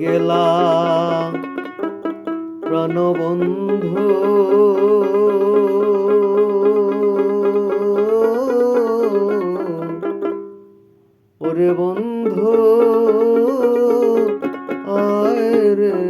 গেলা প্রণবন্ধু। ওরে বন্ধু আয় রে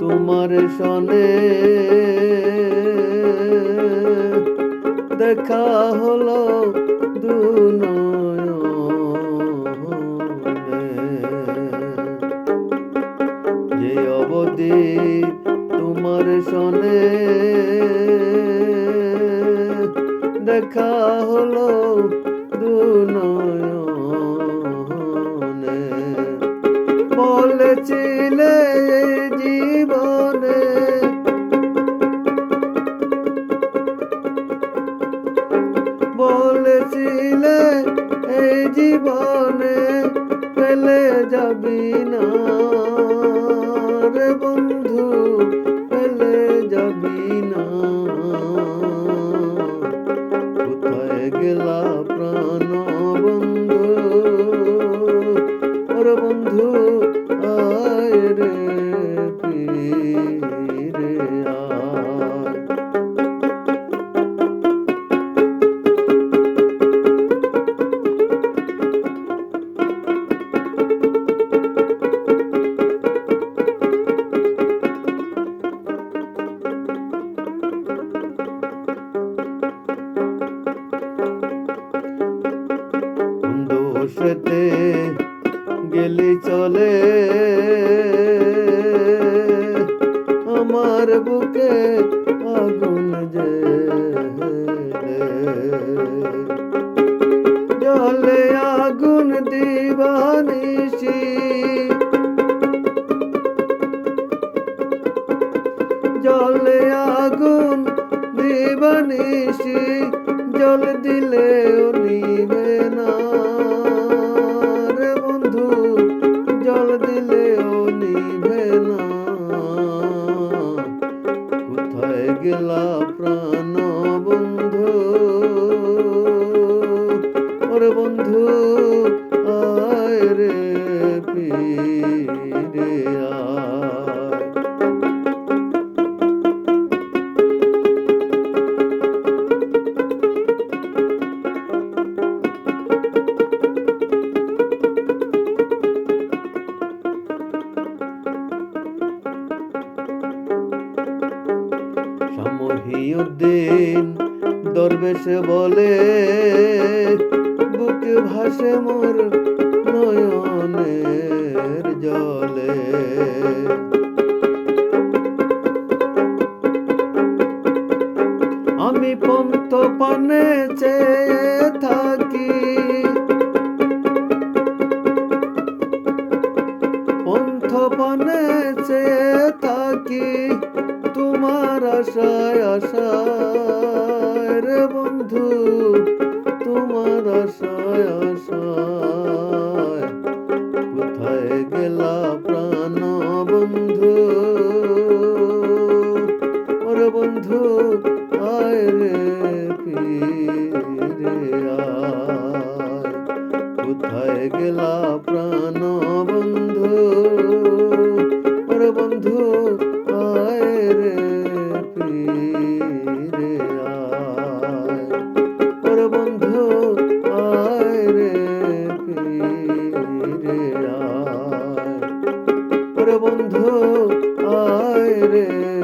তোমার সনে দেখা হলো দু নয়নে। যে অবধি তোমার সনে দেখা হলো দু জীবনে ফেলে যাবি না। দোষতে গেলি চলে। আমার বুকে আগুন জেলে জলে আগুন দিবানিসি জলে আগুন দিবানিসি জল দিলেও নিবে গেলা প্রাণ বন্ধু। দরবেশ বলে, বুকে ভাসে মোর নয়নের জলে। আমি পন্ত পানে চেয়ে থাকি পন্থ পানে চেয়ে থাকি, তোমার আশায় আশায়। রে বন্ধু, তোমার আশায় আশায়। কোথায় গেলা প্রাণ বন্ধু? ওরে বন্ধু, আয় রে ফিরে আয়। কোথায় গেলা প্রাণ করে বন্ধু আয় রে।